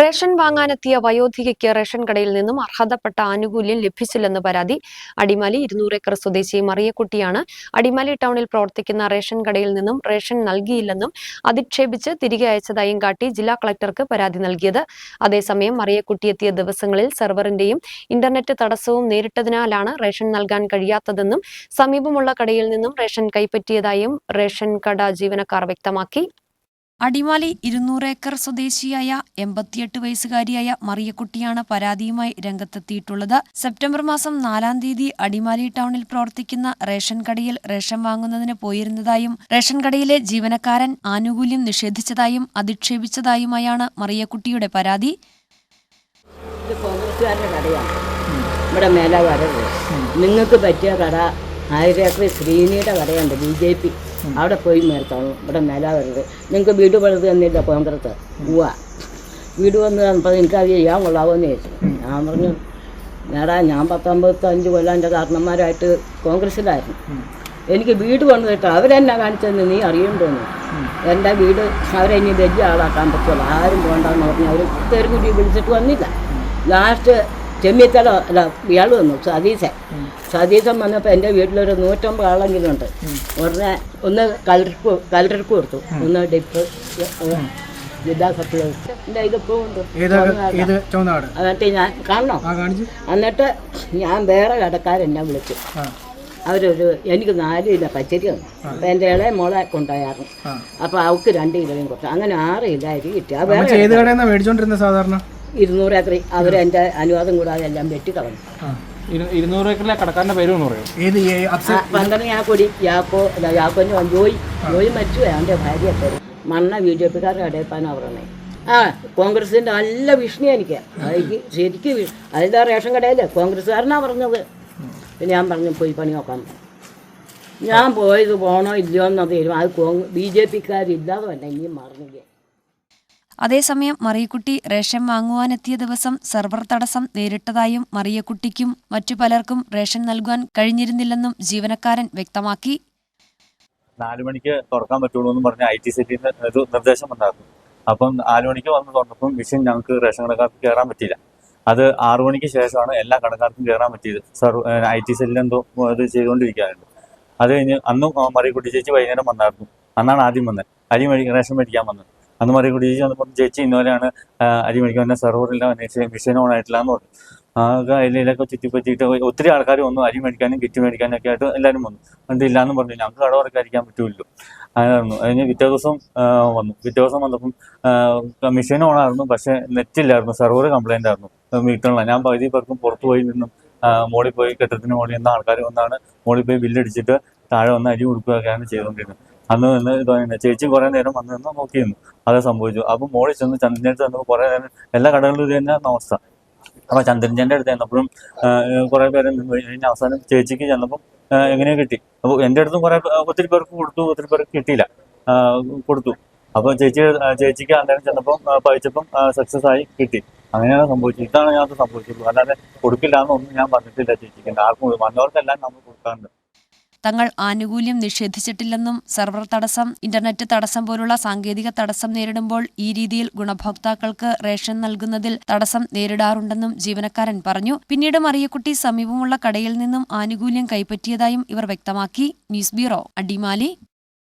Ration വാങ്ങാനെത്തിയ വയോധികയ്ക്ക് ration കടയിൽ നിന്നും അർഹതപ്പെട്ട ആനുകൂല്യം ലഭിച്ചില്ലെന്ന് പരാതി അടിമാലി ഇരുന്നൂറ് ഏക്കർ സ്വദേശി മറിയക്കുട്ടിയാണ്. അടിമാലി ടൗണിൽ പ്രവർത്തിക്കുന്ന റേഷൻ കടയിൽ നിന്നും റേഷൻ നൽകിയില്ലെന്നും അധിക്ഷേപിച്ച് തിരികെ അയച്ചതായും കാട്ടി ജില്ലാ കളക്ടർക്ക് പരാതി നൽകിയത്. അതേസമയം മറിയക്കുട്ടി എത്തിയ ദിവസങ്ങളിൽ സെർവറിന്റെയും ഇന്റർനെറ്റ് തടസ്സവും നേരിട്ടതിനാലാണ് റേഷൻ നൽകാൻ കഴിയാത്തതെന്നും സമീപമുള്ള കടയിൽ നിന്നും റേഷൻ കൈപ്പറ്റിയതായും റേഷൻ കട ജീവനക്കാർ വ്യക്തമാക്കി. അടിമാലി ഇരുന്നൂറ് ഏക്കർ സ്വദേശിയായ എൺപത്തിയെട്ട് വയസ്സുകാരിയായ മറിയക്കുട്ടിയാണ് പരാതിയുമായി രംഗത്തെത്തിയിട്ടുള്ളത്. സെപ്റ്റംബർ മാസം നാലാം തീയതി അടിമാലി ടൗണിൽ പ്രവർത്തിക്കുന്ന റേഷൻ കടയിൽ റേഷൻ വാങ്ങുന്നതിന് പോയിരുന്നതായും റേഷൻ കടയിലെ ജീവനക്കാരൻ ആനുകൂല്യം നിഷേധിച്ചതായും അധിക്ഷേപിച്ചതായുമായാണ് മറിയക്കുട്ടിയുടെ പരാതി. ഇവിടെ നിങ്ങൾക്ക് പറ്റിയ കട ആയിരക്കറി ശ്രീനിയുടെ കടയുണ്ട് ബി ജെ പി. അവിടെ പോയി മേർത്തോളും ഇവിടെ നില വരവ് നിങ്ങൾക്ക് വീട് പണിത് തന്നില്ല കോൺഗ്രസ് പോവാ വീട് വന്ന് തന്നപ്പോൾ നിങ്ങൾക്ക് അത് ചെയ്യാൻ കൊള്ളാവുമെന്ന് ചോദിച്ചു. ഞാൻ പറഞ്ഞു നേടാ ഞാൻ പത്തൊമ്പത്തഞ്ച് കൊല്ലം എന്റെ കാരണന്മാരായിട്ട് കോൺഗ്രസ്സിലായിരുന്നു. എനിക്ക് വീട് കേട്ടോ അവരെന്നാ കാണിച്ചതെന്ന് നീ അറിയണ്ടോന്ന് എന്റെ വീട് അവരെ ഇനി വലിയ ആളാക്കാൻ പറ്റുള്ളൂ. ആരും പോകണ്ടെന്ന് പറഞ്ഞ് അവർ തെരുകുടി വിളിച്ചിട്ട് വന്നില്ല. ലാസ്റ്റ് ചെമ്മിത്തല അല്ല ഇയാൾ വന്നു സതീശൻ സതീശൻ വന്നപ്പോൾ എന്റെ വീട്ടിലൊരു നൂറ്റമ്പത് ആളെങ്കിലും ഉണ്ട് ഉടനെ ഒന്ന് കലർപ്പ് കലർക്ക് കൊടുത്തു. ഒന്ന് ഡിപ്പ് എന്നിട്ട് ഞാൻ കാണണോ? എന്നിട്ട് ഞാൻ വേറെ കടക്കാരെന്നെ വിളിച്ചു. അവരൊരു എനിക്ക് നാല് കിലോ പച്ചരി തന്നു. അപ്പം എന്റെ ഇളയ മോളെ കൊണ്ടുപോയായിരുന്നു. അപ്പൊ അപ്പോൾ അവൾക്ക് രണ്ട് കിലോയും കൊടുത്തു. അങ്ങനെ ആറ് കിലോ അരി കിട്ടി. അത് വേറെ സാധാരണ? ഇരുന്നൂറ് ഏക്കറി എന്റെ അനുവാദം കൂടാതെ എല്ലാം വെട്ടി കളഞ്ഞു. ഇരു- ഇരുന്നൂറ് ഏക്കറിലെ കടക്കാരന്റെ പേര് എന്ന് പറയും. ഏത് പന്ത്രണ്ട് ഞാൻ കൂടി യാക്കോ അല്ല യാക്കോന്റെ ജോയി. ജോയി മരിച്ചു അവന്റെ ഭാര്യ പേര് മണ്ണ ബി ജെ പിക്കാരുടെ കടയപ്പാനാ പറഞ്ഞത് ആ കോൺഗ്രസിന്റെ നല്ല ഭീഷണി എനിക്ക്. എനിക്ക് ശരിക്കും അതിന്റെ റേഷൻ കടയല്ലേ കോൺഗ്രസ്സുകാരനാ പറഞ്ഞത്. പിന്നെ ഞാൻ പറഞ്ഞു പോയി പണി നോക്കാൻ ഞാൻ പോയത് പോണോ ഇല്ലയോ എന്ന് തീരുമാനം അത് ബി ജെ പിക്കാരില്ലാതെ തന്നെ ഇനിയും മറന്നില്ലേ? അതേസമയം മറിയക്കുട്ടി റേഷൻ വാങ്ങുവാനെത്തിയ ദിവസം സെർവർ തടസ്സം നേരിട്ടതായും മറിയക്കുട്ടിക്കും മറ്റു പലർക്കും റേഷൻ നൽകുവാൻ കഴിഞ്ഞിരുന്നില്ലെന്നും ജീവനക്കാരൻ വ്യക്തമാക്കി. നാലു മണിക്ക് തുറക്കാൻ പറ്റുള്ളൂ എന്ന് പറഞ്ഞ ഐ ടി സിറ്റിന്ന് ഒരു നിർദ്ദേശം ഉണ്ടാക്കും അപ്പം നാലു മണിക്ക് വന്ന് തുറന്നപ്പം മിഷൻ ഞങ്ങൾക്ക് റേഷൻ കടക്കാർക്ക് കയറാൻ പറ്റിയില്ല. അത് ആറു മണിക്ക് ശേഷമാണ് എല്ലാ കടക്കാർക്കും കയറാൻ പറ്റിയത്. സർ ഐ ടി സെല്ലിൽ എന്തോ ഇത് ചെയ്തുകൊണ്ടിരിക്കാറുണ്ട് അത് കഴിഞ്ഞ് അന്നും മറിയക്കുട്ടി ചേച്ചി വൈകുന്നേരം വന്നായിരുന്നു. അന്നാണ് ആദ്യം വന്നത്. അരി മേടി റേഷൻ മേടിക്കാൻ വന്നത്. അന്ന് കൂടി ചേച്ചി വന്നപ്പോൾ ചേച്ചി ഇന്നോലാണ് ആ, അരി മേടിക്കാൻ വന്ന സെർവറില്ല മിഷൻ ഓൺ ആയിട്ടില്ല എന്ന് പറഞ്ഞു. ആകെ അതിലൊക്കെ ചുറ്റിപ്പറ്റിയിട്ട് ഒത്തിരി ആൾക്കാർ വന്നു അരി മേടിക്കാനും കിറ്റ് മേടിക്കാനും ഒക്കെ ആയിട്ട് എല്ലാവരും വന്നു. എന്നിട്ട് ഇല്ലാന്ന് പറഞ്ഞു ഞങ്ങൾക്ക് കട തുറക്കാതിരിക്കാൻ പറ്റുമല്ലോ അങ്ങനെയായിരുന്നു. അതിന് പിറ്റേ ദിവസം വന്നു. പിറ്റേ ദിവസം വന്നപ്പം മെഷീൻ ഓൺ ആയിരുന്നു പക്ഷേ നെറ്റില്ലായിരുന്നു സെർവർ കംപ്ലൈന്റ് ആയിരുന്നു. വീട്ടിലുള്ള ഞാൻ പകുതി പേർക്കും പുറത്തു പോയി നിന്നും ആ, മോളിൽ പോയി കെട്ടിടത്തിന് മോളിൽ നിന്ന് ആൾക്കാർ വന്നാണ് മോളിൽ പോയി ബില്ലടിച്ചിട്ട് താഴെ വന്ന് അരി കൊടുക്കുകയൊക്കെയാണ് ചെയ്തുകൊണ്ടിരുന്നത്. അന്ന് നിന്ന് ഇതാണ് ചേച്ചി കുറെ നേരം വന്ന് നിന്ന് നോക്കി നിന്നു അത് സംഭവിച്ചു. അപ്പൊ മോളിൽ ചെന്ന് ചന്ദ്രന്റെ അടുത്ത് കുറേ നേരം എല്ലാ കടകളിലും ഇത് തന്നെ അവസ്ഥ. അപ്പൊ ചന്ദ്രന്റെ അടുത്ത് ചെന്നപ്പോഴും കുറെ പേര് നിന്ന്. കഴിഞ്ഞ അവസാനം ചേച്ചിക്ക് ചെന്നപ്പം എങ്ങനെയോ കിട്ടി. അപ്പോൾ എന്റെ അടുത്തും കുറെ ഒത്തിരി പേർക്ക് കൊടുത്തു ഒത്തിരി പേർക്ക് കിട്ടിയില്ല. കൊടുത്തു. അപ്പോൾ ചേച്ചി ചേച്ചിക്ക് അന്നേരം ചെന്നപ്പം പഴിച്ചപ്പം സക്സസ് ആയി കിട്ടി. അങ്ങനെയാണ് സംഭവിച്ചത്. ഇതാണ് ഞാൻ സംഭവിച്ചത്. അല്ലാതെ കൊടുക്കില്ല എന്നൊന്നും ഞാൻ പറഞ്ഞിട്ടില്ല ചേച്ചിക്ക്. ആർക്കും വന്നവർക്കെല്ലാം നമ്മൾ കൊടുക്കാറുണ്ട്. തങ്ങൾ ആനുകൂല്യം നിഷേധിച്ചിട്ടില്ലെന്നും സെർവർ തടസ്സം ഇന്റർനെറ്റ് തടസ്സം പോലുള്ള സാങ്കേതിക തടസ്സം നേരിടുമ്പോൾ ഈ രീതിയിൽ ഗുണഭോക്താക്കൾക്ക് റേഷൻ നൽകുന്നതിൽ തടസ്സം നേരിടാറുണ്ടെന്നും ജീവനക്കാരൻ പറഞ്ഞു. പിന്നീട് മറിയക്കുട്ടി സമീപമുള്ള കടയിൽ നിന്നും ആനുകൂല്യം കൈപ്പറ്റിയതായും ഇവർ വ്യക്തമാക്കി. News bureau Adimali.